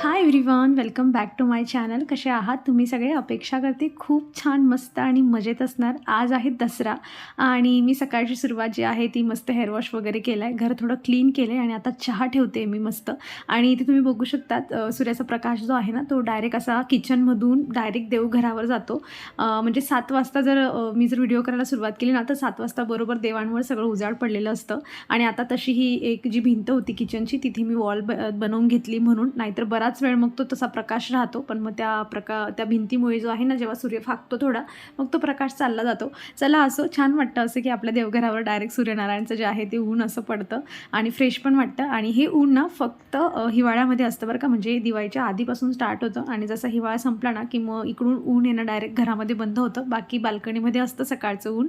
Hi everyone welcome back to my channel कसे आहात? तुम्ही सगळे? अपेक्षा करते खूप छान मस्त आणि मजेत असणार. आज आहे दसरा आणि मी सकाळची सुरुवात जी आहे ती मस्त हेअरवॉश वगैरे केलं आहे घर थोडं क्लीन केलं आहे आणि आता चहा ठेवते मी मस्त. आणि इथे तुम्ही बघू शकतात सूर्याचा प्रकाश जो आहे ना तो डायरेक्ट असा किचनमधून डायरेक्ट देवघरावर जातो. म्हणजे सात वाजता जर मी जर व्हिडिओ करायला सुरुवात केली ना तर सात वाजता बरोबर देवांवर सगळं उजाड पडलेलं असतं. आणि आता तशी ही एक जी भिंत होती किचनची तिथे मी वॉल ब बनवून घेतली म्हणून. नाहीतर बरा बराच वेळ मग तो तसा प्रकाश राहतो पण मग त्या प्रका त्या भिंतीमुळे जो आहे ना जेव्हा सूर्य फाकतो थोडा मग तो प्रकाश चालला जातो. चला असं छान वाटतं असं की आपल्या देवघरावर डायरेक्ट सूर्यनारायणचं जे आहे ते ऊन असं पडतं आणि फ्रेश पण वाटतं. आणि हे ऊन ना फक्त हिवाळ्यामध्ये असतं बरं का म्हणजे दिवाळीच्या आधीपासून स्टार्ट होतं आणि जसा हिवाळा संपला ना की मग इकडून ऊन येणं डायरेक्ट घरामध्ये बंद होतं. बाकी बाल्कनीमध्ये असतं सकाळचं ऊन.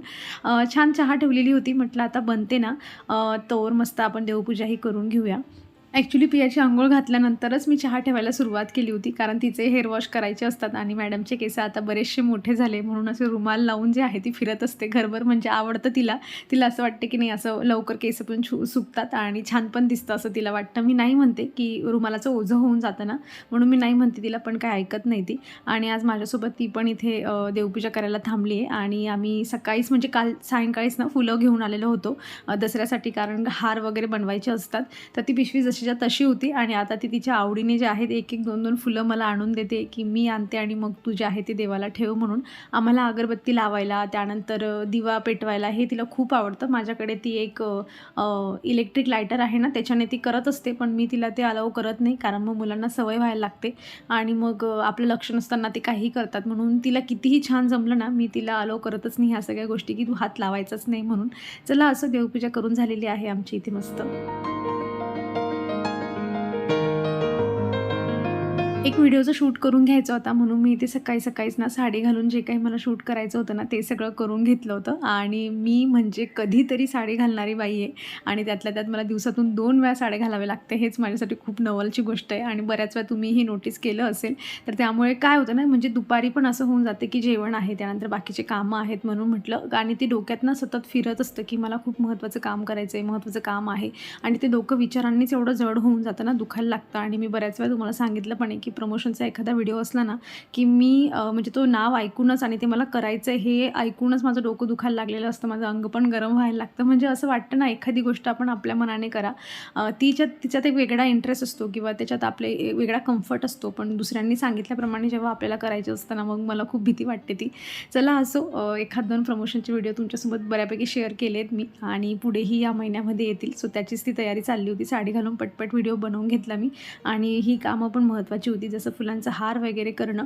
छान चहा ठेवलेली होती म्हटलं आता बनते ना. तोवर मस्त आपण देवपूजाही करून घेऊया. ॲक्च्युली पियाची आंघोळ घातल्यानंतरच मी चहा ठेवायला सुरुवात केली होती कारण तिचे हेअर वॉश करायचे असतात आणि मॅडमचे केस आता बरेचसे मोठे झाले. म्हणून असे रुमाल लावून जे आहे ती फिरत असते घरभर. म्हणजे आवडतं तिला. तिला असं वाटते की नाही असं लवकर केस पण छू सुकतात आणि छान पण दिसतं असं तिला वाटतं. मी नाही म्हणते की रुमालाचं ओझं होऊन जातं ना. म्हणून मी नाही म्हणते तिला पण काय ऐकत नाही ती. आणि आज माझ्यासोबत ती पण इथे देवपूजा करायला थांबली आहे. आणि आम्ही सकाळीच म्हणजे काल सायंकाळीच ना फुलं घेऊन आलेलो होतो. दसऱ्यासाठी कारण हार वगैरे बनवायचे असतात. तर ती पिशवी जशी जशीच्या तशी होती आणि आता ती तिच्या आवडीने जे आहेत एक एक दोन दोन फुलं मला आणून देते की मी आणते आणि मग तू जे आहे ते देवाला ठेव म्हणून आम्हाला अगरबत्ती लावायला त्यानंतर दिवा पेटवायला हे तिला खूप आवडतं. माझ्याकडे ती एक इलेक्ट्रिक लायटर आहे ना त्याच्याने ती करत असते पण मी तिला ते अलाव करत नाही कारण मग मुलांना सवय व्हायला लागते आणि मग आपलं लक्ष नसताना ते काही करतात. म्हणून तिला कितीही छान जमलं ना मी तिला अलाव करतच नाही ह्या सगळ्या गोष्टी की तू हात लावायचाच नाही म्हणून. चला असं देवपूजा करून झालेली आहे आमची इथे मस्त. एक व्हिडिओचं शूट करून घ्यायचा होता म्हणून मी इथे सकाळी सकाळीच ना साडी घालून जे काही मला शूट करायचं होतं ना ते सगळं करून घेतलं होतं. आणि मी म्हणजे कधीतरी साडी घालणारी बाई आहे आणि त्यातल्या त्यात मला दिवसातून दोन वेळा साड्या घालावे लागते हेच माझ्यासाठी खूप नवलची गोष्ट आहे. आणि बऱ्याच वेळा तुम्ही हे नोटीस केलं असेल तर त्यामुळे काय होतं ना म्हणजे दुपारी पण असं होऊन जाते की जेवण आहे त्यानंतर बाकीचे कामं आहेत म्हणून म्हटलं. आणि ते डोक्यात ना सतत फिरत असतं की मला खूप महत्त्वाचं काम करायचं आहे महत्त्वाचं काम आहे. आणि ते डोकं विचारांनीच एवढं जड होऊन जातं ना दुखायला लागतं. आणि मी बऱ्याच वेळा तुम्हाला सांगितलं पण आहे की प्रमोशनचा एखादा व्हिडिओ असला ना की मी म्हणजे तो नाव ऐकूनच आणि ते मला करायचं आहे हे ऐकूनच माझं डोकं दुखायला लागलेलं असतं माझं अंग पण गरम व्हायला लागतं. म्हणजे असं वाटतं ना एखादी गोष्ट आपण आपल्या मनाने करा. तिच्यात तिच्यात एक वेगळा इंटरेस्ट असतो किंवा त्याच्यात आपले वेगळा कम्फर्ट असतो. पण दुसऱ्यांनी सांगितल्याप्रमाणे जेव्हा आपल्याला करायचं असतं ना मग मला खूप भीती वाटते ती. चला असो एखाद दोन प्रमोशनचे व्हिडिओ तुमच्यासोबत बऱ्यापैकी शेअर केले आहेत मी आणि पुढेही या महिन्यामध्ये येतील. सो त्याचीच ती तयारी चालली होती. साडी घालून पटपट व्हिडिओ बनवून घेतला मी आणि ही कामं पण महत्त्वाची होती. जसं फुलांचा हार वगैरे करणं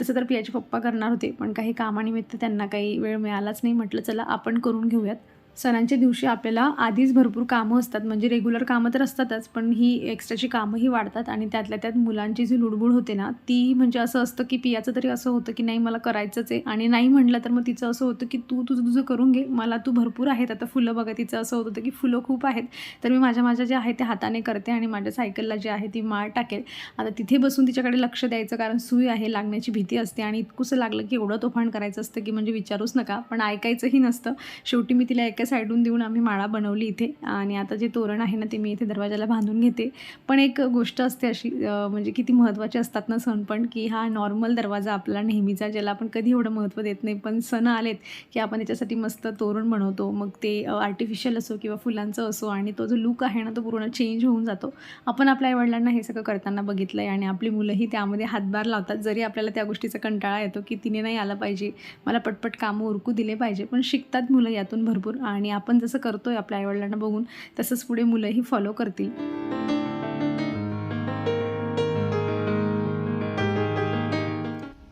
तसं तर पियाचे पप्पा करणार होते पण काही कामानिमित्त त्यांना काही वेळ मिळालाच नाही. म्हटलं चला आपण करून घेऊयात. सणांच्या दिवशी आपल्याला आधीच भरपूर कामं असतात. म्हणजे रेग्युलर कामं तर असतातच पण ही एक्स्ट्राची कामंही वाढतात आणि त्यातल्या त्यात मुलांची जी लुडबुड होते ना ती म्हणजे असं असतं की पियाचं तरी असं होतं की नाही मला करायचंच आहे. आणि नाही म्हटलं तर मग तिचं असं होतं की तू तुझं तुझं करून घे मला तू भरपूर आहेत. आता फुलं बघा तिचं असं होत होतं की फुलं खूप आहेत. तर मी माझ्या माझ्या जे आहे ते हाताने करते आणि माझ्या सायकलला जे आहे ती माळ टाकेल. आता तिथे बसून तिच्याकडे लक्ष द्यायचं कारण सुई आहे लागण्याची भीती असते आणि इतकंसं लागलं की एवढं तोफान करायचं असतं की म्हणजे विचारूच नका. पण ऐकायचंही नसतं. शेवटी मी तिला एका साईडून देऊन आम्ही माळा बनवली इथे. आणि आता जे तोरण आहे ना ते मी इथे दरवाजाला बांधून घेते. पण एक गोष्ट असते अशी म्हणजे किती महत्त्वाची असतात ना सण पण की हा नॉर्मल दरवाजा आपला नेहमीचा ज्याला आपण कधी एवढं महत्त्व देत नाही पण सण आलेत की आपण त्याच्यासाठी मस्त तोरण बनवतो मग ते आर्टिफिशियल असो किंवा फुलांचं असो आणि तो जो लुक आहे ना तो पूर्ण चेंज होऊन जातो. आपण आपल्या आईवडिलांना हे सगळं करताना बघितलं आहे आणि आपली मुलंही त्यामध्ये हातभार लावतात जरी आपल्याला त्या गोष्टीचा कंटाळा येतो की तिने नाही आलं पाहिजे मला पटपट कामं उरकू दिले पाहिजे पण शिकतात मुलं यातून भरपूर आणि आपण जसं करतोय आपल्या आईवडिलांना बघून तसंच पुढे मुलंही फॉलो करतील.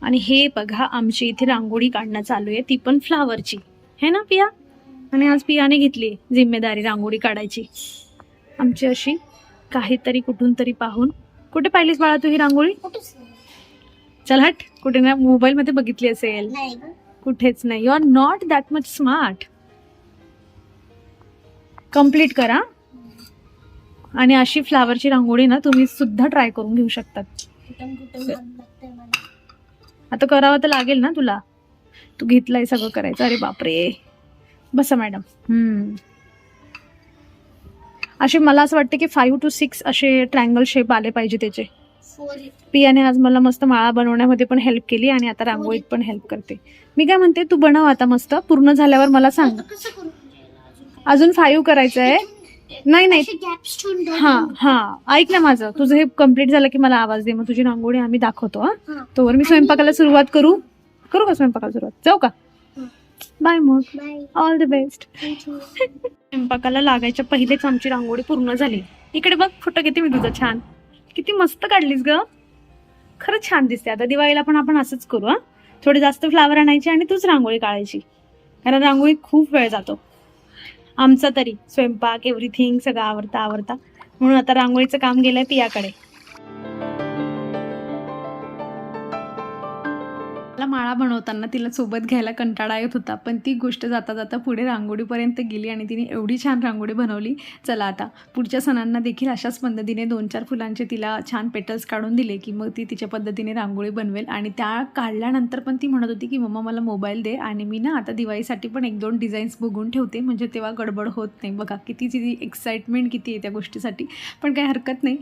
आणि हे बघा आमची इथे रांगोळी काढणं चालू आहे. ती पण फ्लावरची है ना पिया? आणि आज पियाने घेतली जिम्मेदारी रांगोळी काढायची. आमची अशी काहीतरी कुठून तरी पाहून. कुठे पाहिलीस बाळा तू ही रांगोळी. चल हट. कुठे ना मोबाईल मध्ये बघितली असेल. कुठेच नाही. You are not that much smart complete करा. आणि अशी फ्लावरची रांगोळी ना तुम्ही सुद्धा ट्राय करून घेऊ शकतात. आता करावं तर लागेल ना तुला. तू घेतलंय सगळं करायचं. अरे बापरे. बसा मॅडम हम्म. असे मला असं वाटतं की फाईव्ह टू सिक्स असे ट्रँगल शेप आले पाहिजे त्याचे. पियाने आज मला मस्त माळा बनवण्यामध्ये पण हेल्प केली आणि आता रांगोळीत पण हेल्प करते. मी काय म्हणते तू बनव आता मस्त. पूर्ण झाल्यावर मला सांग कसं करू म्हणजे याला अजून फाईव्ह करायचं आहे नाही. नाही हा. हा. ऐक ना माझं. तुझं हे कंप्लीट झालं की मला आवाज दे. मग तुझी रांगोळी आम्ही दाखवतो हा. तोवर मी स्वयंपाकाला सुरुवात करू? करू का स्वयंपाकाला सुरुवात? जाऊ का. बाय मग. All the best. स्वयंपाकाला लागायच्या पहिलेच आमची रांगोळी पूर्ण झाली. इकडे बघ फोटो किती मी तुझा छान. किती मस्त काढलीस ग. खरंच छान दिसते. आता दिवाळीला पण आपण असंच करू हा. थोडे जास्त फ्लावर आणायचे आणि तूच रांगोळी काढायची. कारण रांगोळीत खूप वेळ जातो. आमचा तरी स्वयंपाक एव्हरीथिंग सगळं आवडता आवडता. म्हणून आता रांगोळीचं काम गेलंय पियाकडे. मला माळा बनवताना तिला सोबत घ्यायला कंटाळा येत होता. पण ती गोष्ट जाता जाता पुढे रांगोळीपर्यंत गेली आणि तिने एवढी छान रांगोळी बनवली. चला आता पुढच्या सणांना देखील अशाच पद्धतीने दोन चार फुलांचे तिला छान पेटल्स काढून दिले की मग ती तिच्या पद्धतीने रांगोळी बनवेल. आणि त्या काढल्यानंतर पण ती म्हणत होती की मम्मा मला मोबाईल दे आणि मी ना आता दिवाळीसाठी पण एक दोन डिझाईन्स बघून ठेवते. म्हणजे तेव्हा गडबड होत नाही. बघा किती तिची एक्साइटमेंट किती आहे त्या गोष्टीसाठी. पण काही हरकत नाही.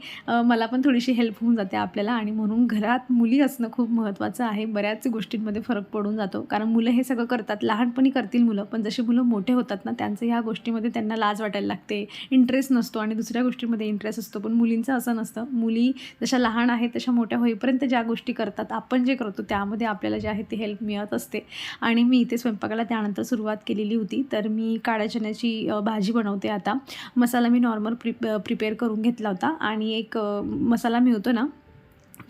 मला पण थोडीशी हेल्प होऊन जाते आपल्याला आणि म्हणून घरात मुली असणं खूप महत्त्वाचं आहे. बऱ्याच गोष्टी गोष्टींमध्ये फरक पडून जातो. कारण मुलं हे सगळं करतात. लहानपणी करतील मुलं. पण जशी मुलं मोठे होतात ना त्यांचं ह्या गोष्टीमध्ये त्यांना लाज वाटायला लागते. इंटरेस्ट नसतो आणि दुसऱ्या गोष्टींमध्ये इंटरेस्ट असतो. पण मुलींचं असं नसतं. मुली जशा लहान आहेत तशा मोठ्या होईपर्यंत ज्या गोष्टी करतात आपण जे करतो त्यामध्ये आपल्याला जे आहे ते हेल्प मिळत असते. आणि मी इथे स्वयंपाकाला त्यानंतर सुरुवात केलेली होती. तर मी काळ्या चण्याची भाजी बनवते आता. मसाला मी नॉर्मल प्रिप प्रिपेअर करून घेतला होता. आणि एक मसाला मिळतो ना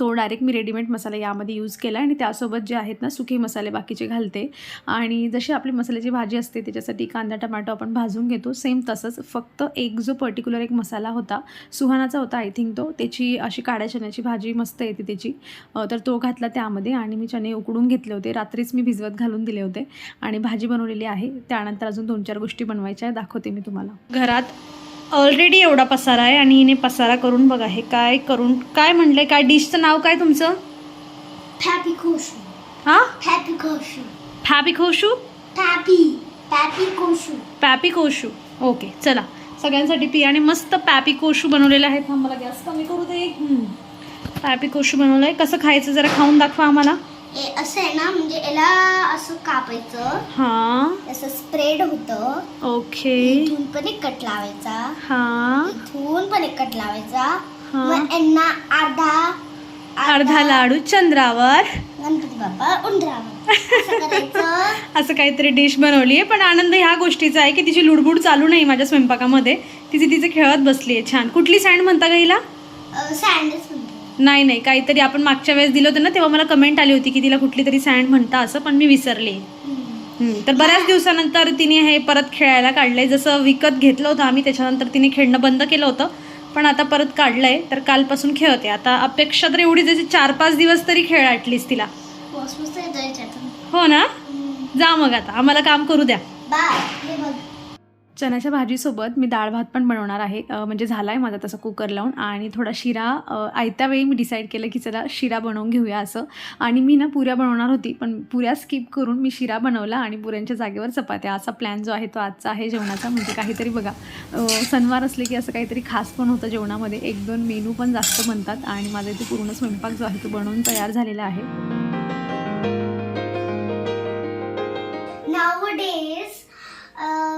तो डायरेक्ट मी रेडीमेड मसाला यामध्ये यूज केला आणि त्यासोबत जे आहेत ना सुके मसाले बाकीचे घालते. आणि जशी आपली मसाल्याची भाजी असते त्याच्यासाठी कांदा टमाटो आपण भाजून घेतो. सेम तसंच फक्त एक जो पर्टिक्युलर एक मसाला होता सुहानाचा होता आय थिंक तो त्याची अशी काळ्या चण्याची भाजी मस्त येते त्याची. तर तो घातला त्यामध्ये आणि मी चणे उकडून घेतले होते. रात्रीच मी भिजवत घालून दिले होते आणि भाजी बनवलेली आहे. त्यानंतर अजून दोन चार गोष्टी बनवायच्या आहे दाखवते मी तुम्हाला. घरात ऑलरेडी एवढा पसारा आहे आणि हिने पसारा करून बघा हे काय करून काय म्हणलंय काय डिशचं नाव काय तुमचं? Koshu. हां. Happy Koshu. Happy Koshu okay चला. सगळ्यांसाठी पियाने मस्त पॅपी कोशू बनवलेलं आहे. थांब मला गॅस कमी करू दे. हम्म. पॅपी कोशू बनवलं आहे कसं खायचं जरा खाऊन दाखवा आम्हाला. हे असं आहे ना म्हणजे याला कापायचं. हां. असं स्प्रेड होतं. ओके. इथून पण एक कट लावायचा. हां. इथून पण एक कट लावायचा. हां. मग यांना अर्धा अर्धा लाडू चंद्रावर. गणपती बाप्पा उंदरावर. असं करायचं. असं काहीतरी डिश बनवली आहे. पण आनंद ह्या गोष्टीचा आहे की तिची लुडबुड चालू नाही माझ्या स्वयंपाकामध्ये. तिचे तिचे खेळत बसली आहे. छान. कुठली सँड म्हणता का हिला? नाही नाही. काहीतरी आपण मागच्या वेळेस दिलं होतं ना तेव्हा मला कमेंट आली होती की तिला कुठली तरी सँड म्हणता असं पण मी विसरले. तर बऱ्याच दिवसानंतर तिने हे परत खेळायला काढलंय. जसं विकत घेतलं होतं आम्ही त्याच्यानंतर तिने खेळणं बंद केलं होतं. पण आता परत काढलंय. तर कालपासून खेळते. आता अपेक्षा तर एवढी जशी चार पाच दिवस तरी खेळ ॲटलीस्ट तिला. हो ना. जा मग आता. आम्हाला काम करू द्या. चण्याच्या भाजीसोबत मी डाळ भात पण बनवणार आहे. म्हणजे झाला आहे माझा तसा कुकर लावून आणि थोडा शिरा आयत्या वेळी मी डिसाईड केलं की चला शिरा बनवून घेऊया असं. आणि मी ना पुऱ्या बनवणार होती पण पुऱ्या स्किप करून मी शिरा बनवला आणि पुऱ्यांच्या जागेवर चपात्या. असा प्लॅन जो आहे तो आजचा आहे जेवणाचा. म्हणजे काहीतरी बघा शनिवार सणवार असले की असं काहीतरी खास पण होतं जेवणामध्ये. एक दोन मेनू पण जास्त बनतात आणि माझा इथे पूर्ण स्वयंपाक जो आहे तो बनवून तयार झालेला आहे.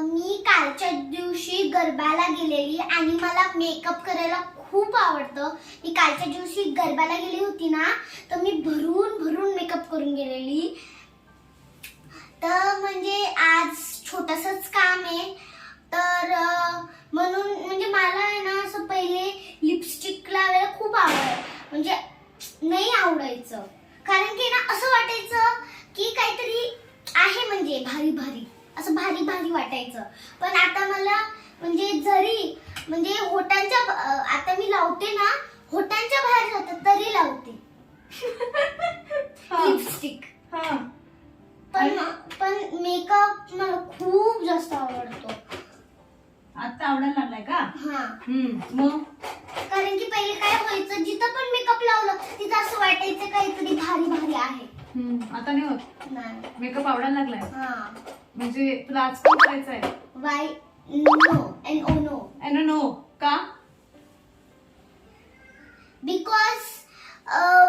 मी कालच्या दिवशी गरबाला गेलेली आणि मला मेकअप करायला खूप आवडतं. मी कालच्या दिवशी गरबाला गेली होती ना तर मी भरून भरून मेकअप करून गेलेली. तर म्हणजे आज छोटंसंच काम आहे. तर म्हणून म्हणजे मला आहे ना असं पहिले लिपस्टिक लावायला खूप आवड म्हणजे नाही आवडायचं. कारण की ना असं वाटायचं की काहीतरी आहे म्हणजे भारी भारी असं भारी भारी वाटायचं. पण आता मला म्हणजे जरी म्हणजे होटांच्या आता मी लावते ना होटांच्या बाहेर जातात तरी लावते. लिपस्टिक. पण पण मेकअप मला खूप जास्त आवडतो. आता आवडायला लागलाय का? हा. मग? कारण की पहिले काय व्हायचं जिथं पण मेकअप लावलं तिथं असं वाटायचं काहीतरी भारी भारी आहे. आता नाही होत. मेकअप आवडायला लागलाय. हा. म्हणजे तुला आज करायचं आहे? Why no oh no. No का? बिकॉज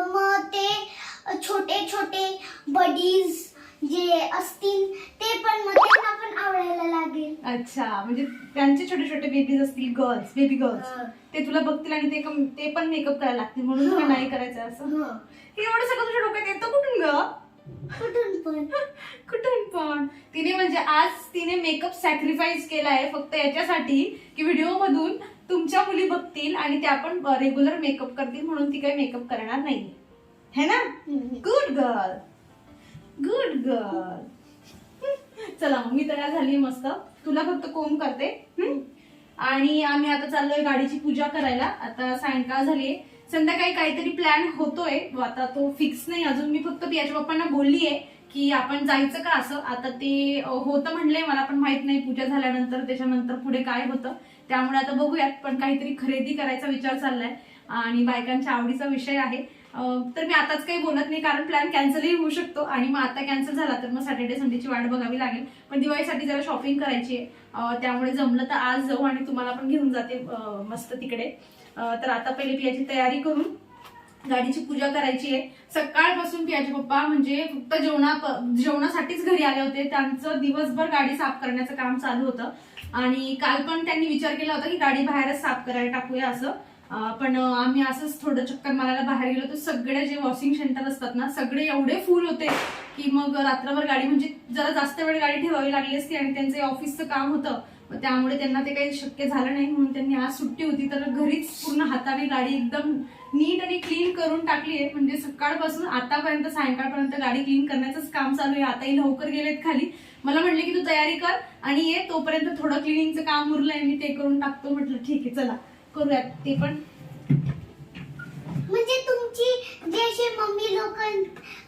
मग ते छोटे छोटे बडीज जे असतील ते पण त्यांना पण आवडायला लागेल. अच्छा म्हणजे त्यांचे छोटे छोटे बेबीज असतील गर्ल्स बेबी गर्ल्स ते तुला बघतील आणि ते ते पण मेकअप करायला लागतील म्हणून नाही करायचं असं? हे एवढं सगळं तुझ्या डोक्यात येतं कुठून ग? कुठून पण. कुठून पण. तिने म्हणजे आज तिने मेकअप सॅक्रिफाईस केलाय फक्त याच्यासाठी की व्हिडिओ मधून तुमच्या मुली बघतील आणि त्या पण रेग्युलर मेकअप करतील म्हणून ती काही मेकअप करणार नाही. है ना. गुड गर्ल गुड गर्ल चला मग मी तयार झाली मस्त. तुला फक्त कोम करते? आणि आम्ही आता चाललोय गाडीची पूजा करायला. आता सायंकाळ झालीये. संध्याकाळी काहीतरी प्लॅन होतोय. आता तो फिक्स नाही. अजून मी फक्त पियाच्या पप्पांना बोललीये की आपण जायचं का असं? आता ते होतं म्हणलंय. मला पण माहीत नाही पूजा झाल्यानंतर त्याच्यानंतर पुढे काय होतं. त्यामुळे आता बघूयात. पण काहीतरी खरेदी करायचा विचार चाललाय. आणि बायकांच्या आवडीचा विषय आहे. तर मी आताच काही बोलत नाही कारण प्लॅन कॅन्सलही होऊ शकतो. आणि मग आता कॅन्सल झाला तर मग सॅटर्डे संडेची वाट बघावी लागेल. पण दिवाळीसाठी जरा शॉपिंग करायची आहे. त्यामुळे जमलं तर आज जाऊ आणि तुम्हाला पण घेऊन जाते मस्त तिकडे. तर आता पहिले पियाची तयारी करून गाडीची पूजा करायची आहे. सकाळपासून पियाचे पप्पा म्हणजे फक्त जेवणा जेवणासाठीच घरी आले होते. त्यांचं दिवसभर गाडी साफ करण्याचं काम चालू होतं. आणि काल पण त्यांनी विचार केला होता की गाडी बाहेरच साफ करायला टाकूया असं. पण आम्ही असंच थोडं चक्कर मारायला बाहेर गेलो तर सगळे जे वॉशिंग सेंटर असतात ना सगळे एवढे फुल होते की मग रात्रभर गाडी म्हणजे जरा जास्त वेळ गाडी ठेवावी लागली असती आणि त्यांचं ऑफिसचं काम होतं. त्यामुळे त्यांना ते काही शक्य झालं नाही म्हणून त्यांनी आज सुट्टी होती तर घरीच पूर्ण हाताने गाडी एकदम नीट आणि क्लीन करून टाकली आहे. म्हणजे सकाळपासून आतापर्यंत सायंकाळपर्यंत गाडी क्लीन करण्याचंच काम चालू आहे. आताही लवकर गेलेत खाली. मला म्हटले की तू तयारी कर आणि ये तोपर्यंत थोडं क्लिनिंगचं काम उरलंय मी ते करून टाकतो. म्हटलं ठीक आहे चला. करूयात ते पण? म्हणजे तुमची जे असे मम्मी लोक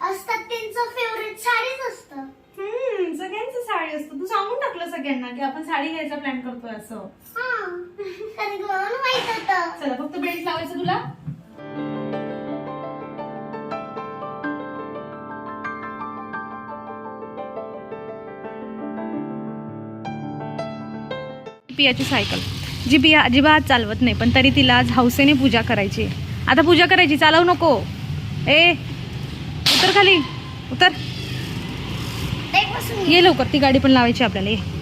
असतात त्यांचं फेवरेट साडीच असतं. हम्म सगळ्यांचं साडी असतं. तू सांगून टाकलं सगळ्यांना की आपण साडी घ्यायचा प्लॅन करतोय असं. हा. कारण मला माहीत होतं. चला फक्त बेल्ट लावायचं तुला. पियाची सायकल. जी पिया अजिबात चालवत नाही पण तरी तिला आज हौसेने पूजा करायची आहे. आता पूजा करायची चालवू नको ए उतर खाली उतर. ये लवकर ती गाडी पण लावायची आपल्याला ये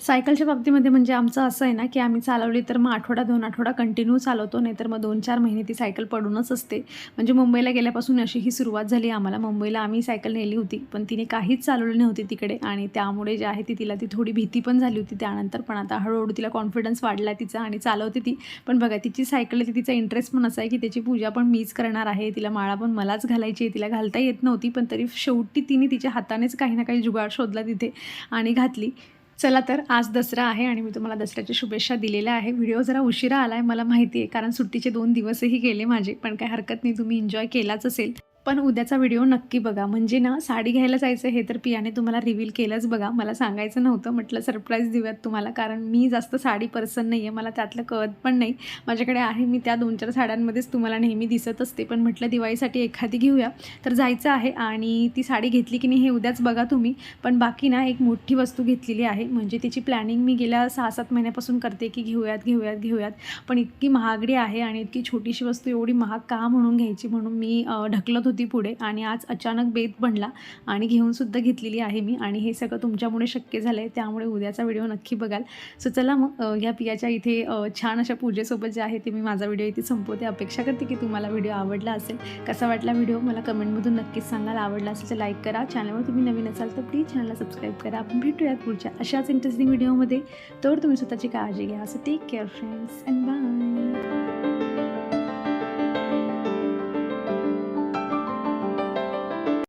सायकलच्या बाबतीमध्ये म्हणजे आमचं असं आहे ना की आम्ही चालवली तर मग आठवडा दोन आठवडा कंटिन्यू चालवतो नाही तर मग दोन चार महिने ती सायकल पडूनच असते. म्हणजे मुंबईला गेल्यापासून अशी ही सुरुवात झाली आम्हाला. मुंबईला आम्ही सायकल नेली होती पण तिने काहीच चालवली नव्हती तिकडे आणि त्यामुळे जे आहे ती तिला ती थोडी भीती पण झाली होती. त्यानंतर पण आता हळूहळू तिला कॉन्फिडन्स वाढला तिचा आणि चालवते ती. पण बघा तिची सायकल आहे ती तिचा इंटरेस्ट पण असा आहे की त्याची पूजा पण मीच करणार आहे तिला माळा पण मलाच घालायची आहे तिला घालता येत नव्हती पण तरी शेवटी तिने तिच्या हातानेच काही ना काही जुगाड शोधला तिथे आणि घातली. चला तर आज दसरा आहे आणि मी तुम्हाला दसऱ्याच्या शुभेच्छा दिलेल्या आहे. व्हिडिओ जरा उशिरा आला आहे मला माहिती आहे कारण सुट्टीचे दोन दिवसही गेले माझे पण काय हरकत नाही तुम्ही एन्जॉय केलाच असेल. पण उद्याचा व्हिडिओ नक्की बघा. म्हणजे ना साडी घ्यायला जायचं हे तर पियाने तुम्हाला रिव्हील केलंच बघा. मला सांगायचं नव्हतं. म्हटलं सरप्राईज देऊयात तुम्हाला. कारण मी जास्त साडी पर्सन नाही आहे मला त्यातलं कळत पण नाही. माझ्याकडे आहे. मी त्या दोन चार साड्यांमध्येच तुम्हाला नेहमी दिसत असते. पण म्हटलं दिवाळीसाठी एखादी घेऊया. तर जायचं आहे आणि ती साडी घेतली की नाही हे उद्याच बघा तुम्ही. पण बाकी ना एक मोठी वस्तू घेतलेली आहे. म्हणजे तिची प्लॅनिंग मी गेल्या सहा सात महिन्यापासून करते की घेऊयात घेऊयात घेऊयात. पण इतकी महागडी आहे आणि इतकी छोटीशी वस्तू एवढी महाग का म्हणून घ्यायची? म्हणून मी ढकलत होती. पुढे आणि आज अचानक बेत बनला आणि घेऊनसुद्धा घेतलेली आहे मी आणि हे सगळं तुमच्यामुळे शक्य झालं आहे त्यामुळे उद्याचा व्हिडिओ नक्की बघाल. सो चला मग ह्या या पियाच्या इथे छान अशा पूजेसोबत जे आहे ते मी माझा व्हिडिओ इथे संपवते. अपेक्षा करते की तुम्हाला व्हिडिओ आवडला असेल कसा वाटला व्हिडिओ मला कमेंटमधून नक्कीच सांगाल. आवडला असेल तर लाईक करा. चॅनलवर तुम्ही नवीन असाल तर प्लीज चॅनलला सबस्क्राईब करा. आपण भेटूयात पुढच्या अशाच इंटरेस्टिंग व्हिडिओमध्ये तर तुम्ही स्वतःची काळजी घ्या. असं take care friends and bye